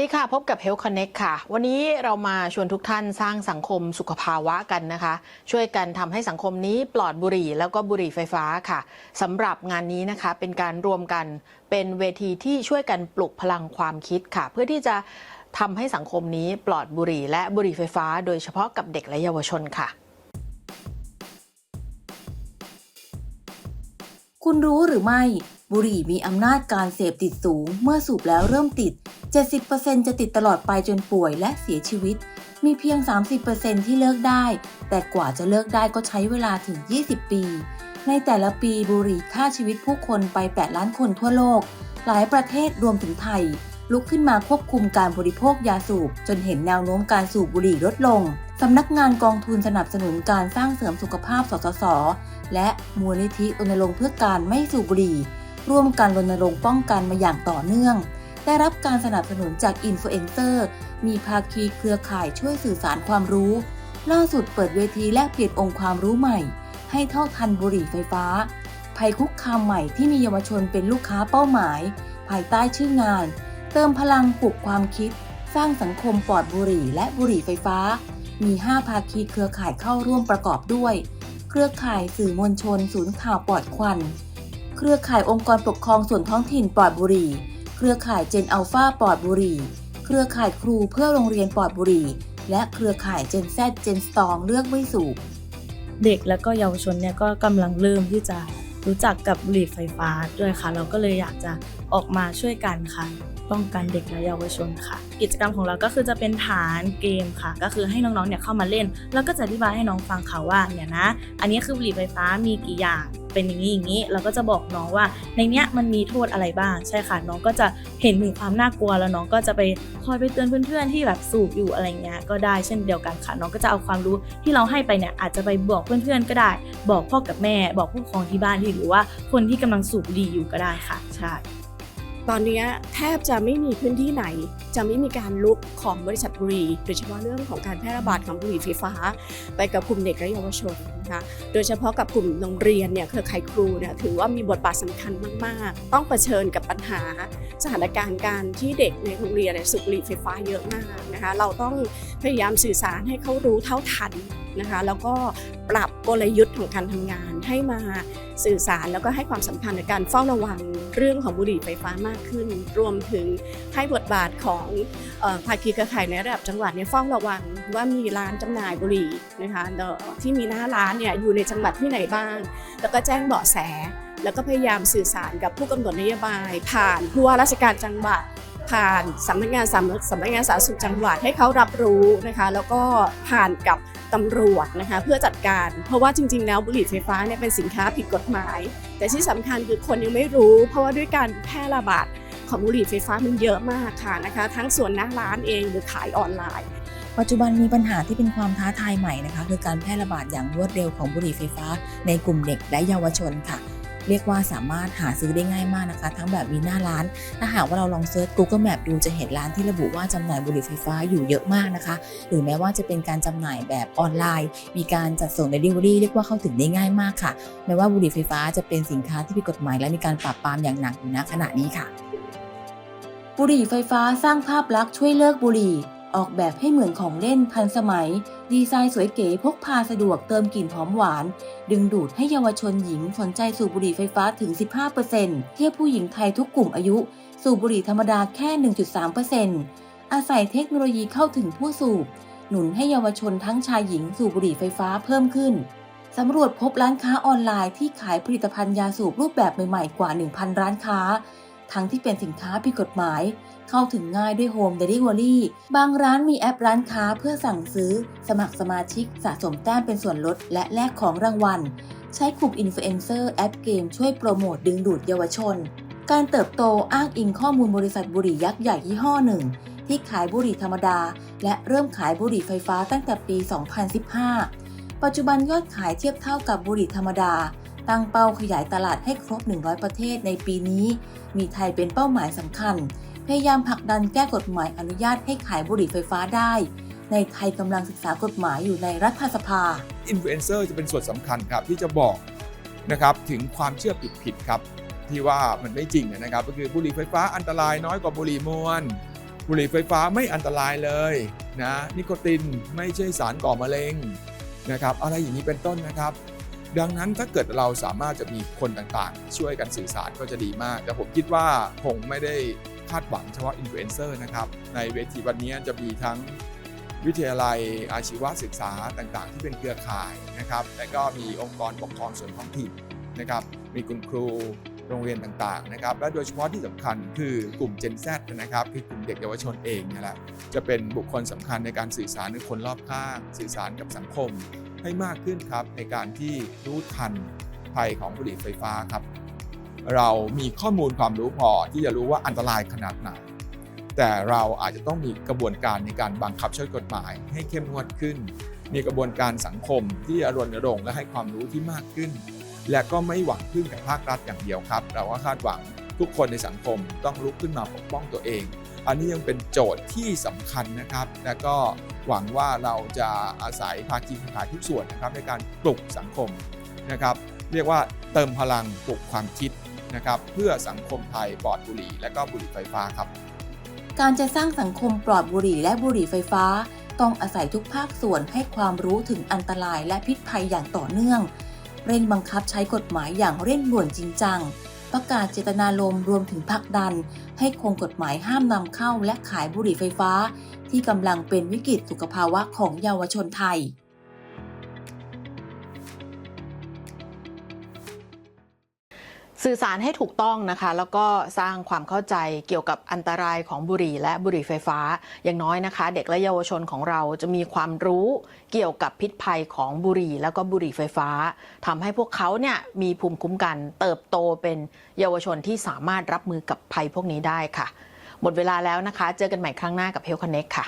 วัสดีค่ะ พบกับ Health Connect ค่ะ วันนี้เรามาชวนทุกท่านสร้างสังคมสุขภาวะกันนะคะ ช่วยกันทำให้สังคมนี้ปลอดบุหรี่ แล้วก็บุหรี่ไฟฟ้าค่ะสำหรับงานนี้นะคะเป็นการรวมกันเป็นเวทีที่ช่วยกันปลุกพลังความคิดค่ะ เพื่อที่จะทำให้สังคมนี้ปลอดบุหรี่ และบุหรี่ไฟฟ้า โดยเฉพาะกับเด็กและเยาวชนค่ะ คุณรู้หรือไม่บุหรี่มีอำนาจการเสพติดสูง เมื่อสูบแล้วเริ่มติด 70%จะติดตลอดไปจนป่วยและเสียชีวิต มีเพียง 30%ที่เลิกได้ แต่กว่าจะเลิกได้ก็ใช้เวลาถึง 20 ปี ในแต่ละปีบุหรี่ฆ่าชีวิตผู้คนไป 8 ล้านคนทั่วโลก หลายประเทศรวมถึงไทย ลุกขึ้นมาควบคุมการบริโภคยาสูบ จนเห็นแนวโน้มการสูบบุหรี่ลดลงสำนักงานกองทุนสนับสนุนการสร้างเสริมสุขภาพ สสส และมูลนิธิรณรงค์เพื่อการไม่สูบบุหรี่ ร่วมกันรณรงค์ป้องกันมาอย่างต่อเนื่อง ได้รับการสนับสนุนจากอินฟลูเอนเซอร์ มีภาคีเครือข่ายช่วยสื่อสารความรู้ ล่าสุดเปิดเวทีแลกเปลี่ยนองค์ความรู้ใหม่ ให้เท่าทันบุหรี่ไฟฟ้า ภัยคุกคามใหม่ที่มีเยาวชนเป็นลูกค้าเป้าหมาย ภายใต้ชื่องาน เติมพลังปลุกความคิด สร้างสังคมปลอดบุหรี่และบุหรี่ไฟฟ้า มี 5 ภาคีเครือข่ายเข้าร่วมประกอบด้วย เครือข่ายสื่อมวลชน ศูนย์ข่าวปลอดควัน เครือข่ายองค์กรปกครองส่วนท้องถิ่นปลอดบุหรี่ เครือข่ายเจนอัลฟาปลอดบุหรี่ เครือข่ายครูเพื่อโรงเรียนปลอดบุหรี่ และเครือข่ายเจนแซดเจนสตองเลือกไม่สูบเด็กและก็เยาวชนเนี่ยก็กำลังเริ่มที่จะรู้จักกับบุหรี่ไฟฟ้าด้วยค่ะ เราก็เลยอยากจะออกมาช่วยกันค่ะ ป้องกันเด็กและเยาวชนค่ะ กิจกรรมของเราก็คือจะเป็นฐานเกมค่ะ ก็คือให้น้องๆเนี่ยเข้ามาเล่น แล้วก็จะอธิบายให้น้องฟังค่ะว่าเนี่ยนะ อันนี้คือบุหรี่ไฟฟ้ามีกี่อย่างเป็นอย่างนี้อย่างนี้เราก็จะบอกน้องว่าในเนี้ยมันมีโทษอะไรบ้างใช่ค่ะน้องก็จะเห็นถึงความน่ากลัวแล้วน้องก็จะไปคอยไปเตือนเพื่อนๆที่แบบสูบอยู่อะไรเงี้ยก็ได้เช่นเดียวกันค่ะ น้องก็จะเอาความรู้ที่เราให้ไปเนี่ยอาจจะไปบอกเพื่อนๆก็ได้ บอกพ่อกับแม่ บอกผู้ปกครองที่บ้านที่หรือว่าคนที่กำลังสูบบุหรี่อยู่ก็ได้ค่ะใช่ ตอนนี้แทบจะไม่มีพื้นที่ไหน จะไม่มีการลุกของบริษัทบุหรี่โดยเฉพาะเรื่องของการแพร่ระบาดของบุหรี่ไฟฟ้า ไปกับกลุ่มเด็กและเยาวชนนะคะโดยเฉพาะกับกลุ่มโรงเรียนเนี่ยเครือข่ายครูเนี่ยถือว่ามีบทบาทสำคัญมากๆ ต้องเผชิญกับปัญหาสถานการณ์การที่เด็กในโรงเรียนสูบบุหรี่ไฟฟ้าเยอะมากนะคะเราต้องพยายามสื่อสารให้เขารู้เท่าทัน นะคะ แล้วก็ปรับกลยุทธ์ของการทำงานให้มาสื่อสารแล้วก็ให้ความสำคัญในการเฝ้าระวังเรื่องของบุหรี่ไฟฟ้ามากขึ้น รวมถึงให้บทบาทของภาคีเครือข่ายในระดับจังหวัดเนี่ยเฝ้าระวังว่ามีร้านจำหน่ายบุหรี่นะคะที่มีหน้าร้านเนี่ยอยู่ในจังหวัดที่ไหนบ้าง แล้วก็แจ้งเบาะแส แล้วก็พยายามสื่อสารกับผู้กำหนดนโยบาย ผ่านผู้ว่าราชการจังหวัด ผ่านสำนักงานสำสำนักงานสาธารณสุขจังหวัดให้เขารับรู้นะคะ แล้วก็ผ่านกับตำรวจนะคะเพื่อจัดการ เพราะว่าจริง ๆ แล้วบุหรี่ไฟฟ้าเนี่ยเป็นสินค้าผิดกฎหมาย แต่ที่สำคัญคือคนยังไม่รู้ เพราะว่าด้วยการแพร่ระบาดของบุหรี่ไฟฟ้ามันเยอะมากค่ะนะคะ ทั้งส่วนหน้าร้านเองหรือขายออนไลน์ปัจจุบันมีปัญหาที่เป็นความท้าทายใหม่นะคะ คือการแพร่ระบาดอย่างรวดเร็วของบุหรี่ไฟฟ้าในกลุ่มเด็กและเยาวชนค่ะ เรียกว่าสามารถหาซื้อได้ง่ายมากนะคะ ทั้งแบบมีหน้าร้าน ถ้าหากว่าเราลองเซิร์ช Google Map ดูจะเห็นร้านที่ระบุว่าจำหน่ายบุหรี่ไฟฟ้าอยู่เยอะมากนะคะ หรือแม้ว่าจะเป็นการจำหน่ายแบบออนไลน์ มีการจัดส่ง Delivery เรียกว่าเข้าถึงได้ง่ายมากค่ะ แม้ว่าบุหรี่ไฟฟ้าจะเป็นสินค้าที่ผิดกฎหมายและมีการปราบปรามอย่างหนักอยู่ณขณะนี้ค่ะ บุหรี่ไฟฟ้าสร้างภาพลักษณ์ช่วยเลิกบุหรี่ ออกแบบให้เหมือนของเล่นทันสมัย ดีไซน์สวยเก๋พกพาสะดวกเติมกลิ่นหอมหวาน ดึงดูดให้เยาวชนหญิงสนใจสูบบุหรี่ไฟฟ้าถึง 15%เทียบผู้หญิงไทยทุกกลุ่มอายุ สูบบุหรี่ธรรมดาแค่ 1.3%อาศัยเทคโนโลยีเข้าถึงผู้สูบ หนุนให้เยาวชนทั้งชายหญิงสูบบุหรี่ไฟฟ้าเพิ่มขึ้นสำรวจพบร้านค้าออนไลน์ที่ขายผลิตภัณฑ์ยาสูบรูปแบบใหม่ๆกว่า 1,000 ร้านค้า ทั้งที่เป็นสินค้าผิดกฎหมาย เข้าถึงง่ายด้วยโฮมเดลิเวอรี่บางร้านมีแอปร้านค้าเพื่อสั่งซื้อ สมัครสมาชิกสะสมแต้มเป็นส่วนลด และแลกของรางวัล ใช้กลุ่มอินฟลูเอนเซอร์แอปเกมช่วยโปรโมทดึงดูดเยาวชน การเติบโตอ้างอิงข้อมูลบริษัทบุหรี่ยักษ์ใหญ่ยี่ห้อหนึ่งที่ขายบุหรี่ธรรมดา และเริ่มขายบุหรี่ไฟฟ้าตั้งแต่ปี 2015 ปัจจุบันยอดขายเทียบเท่ากับบุหรี่ธรรมดา ตั้งเป้าขยายตลาดให้ครบ 100 ประเทศในปีนี้ มีไทยเป็นเป้าหมายสำคัญ พยายามผลักดันแก้กฎหมายอนุญาตให้ขายบุหรี่ไฟฟ้าได้ ในไทยกำลังศึกษากฎหมายอยู่ในรัฐสภา อินฟลูเอนเซอร์จะเป็นส่วนสำคัญครับที่จะบอกนะครับถึงความเชื่อผิดๆครับที่ว่ามันไม่จริงนะครับ ก็คือบุหรี่ไฟฟ้าอันตรายน้อยกว่าบุหรี่มวลบุหรี่ไฟฟ้าไม่อันตรายเลยนะนิโคตินไม่ใช่สารก่อมะเร็งนะครับ อะไรอย่างนี้เป็นต้นนะครับ ดังนั้นถ้าเกิดเราสามารถจะมีคนต่างๆ ช่วยกันสื่อสารก็จะดีมาก แต่ผมคิดว่าคงไม่ได้คาดหวังเฉพาะอินฟลูเอนเซอร์นะครับ ในเวทีวันนี้จะมีทั้งวิทยาลัยอาชีวศึกษาต่างๆ ที่เป็นเครือข่ายนะครับ และก็มีองค์กรปกครองส่วนท้องถิ่นนะครับ มีคุณครูโรงเรียนต่างๆนะครับ และโดยเฉพาะที่สำคัญคือกลุ่ม Gen Z นะครับ คือกลุ่มเด็กเยาวชนเองนี่แหละ จะเป็นบุคคลสำคัญในการสื่อสารกับคนรอบข้าง สื่อสารกับสังคม ให้มากขึ้นครับ ในการที่รู้ทันภัยของบุหรี่ไฟฟ้าครับ เรามีข้อมูลความรู้พอที่จะรู้ว่าอันตรายขนาดไหน แต่เราอาจจะต้องมีกระบวนการในการบังคับใช้กฎหมาย ให้เข้มงวดขึ้น มีกระบวนการสังคมที่จะรณรงค์และให้ความรู้ที่มากขึ้น และก็ไม่หวังพึ่งแต่ภาครัฐอย่างเดียวครับ เราก็คาดหวังทุกคนในสังคมต้องลุกขึ้นมาปกป้องตัวเอง อันนี้ยังเป็นโจทย์ที่สำคัญนะครับ และก็หวังว่าเราจะอาศัยภาคีเครือข่ายทุกส่วนนะครับ ในการปลุกสังคมนะครับ เรียกว่าเติมพลังปลุกความคิดนะครับ เพื่อสังคมไทยปลอดบุหรี่ และก็บุหรี่ไฟฟ้าครับ การจะสร้างสังคมปลอดบุหรี่และบุหรี่ไฟฟ้า ต้องอาศัยทุกภาคส่วนให้ความรู้ถึงอันตรายและพิษภัยอย่างต่อเนื่อง เร่งบังคับใช้กฎหมายอย่างเร่งด่วนจริงจัง ประกาศเจตนารมณ์รวมถึงพักดัน ให้คงกฎหมายห้ามนำเข้าและขายบุหรี่ไฟฟ้า ที่กำลังเป็นวิกฤตสุขภาวะของเยาวชนไทย สื่อสารให้ถูกต้องนะคะ แล้วก็สร้างความเข้าใจเกี่ยวกับอันตรายของบุหรี่และบุหรี่ไฟฟ้า อย่างน้อยนะคะ เด็กและเยาวชนของเราจะมีความรู้เกี่ยวกับพิษภัยของบุหรี่ แล้วก็บุหรี่ไฟฟ้าทำให้พวกเขาเนี่ยมีภูมิคุ้มกัน เติบโตเป็นเยาวชนที่สามารถรับมือกับภัยพวกนี้ได้ค่ะ หมดเวลาแล้วนะคะ เจอกันใหม่ครั้งหน้ากับ Health Connect ค่ะ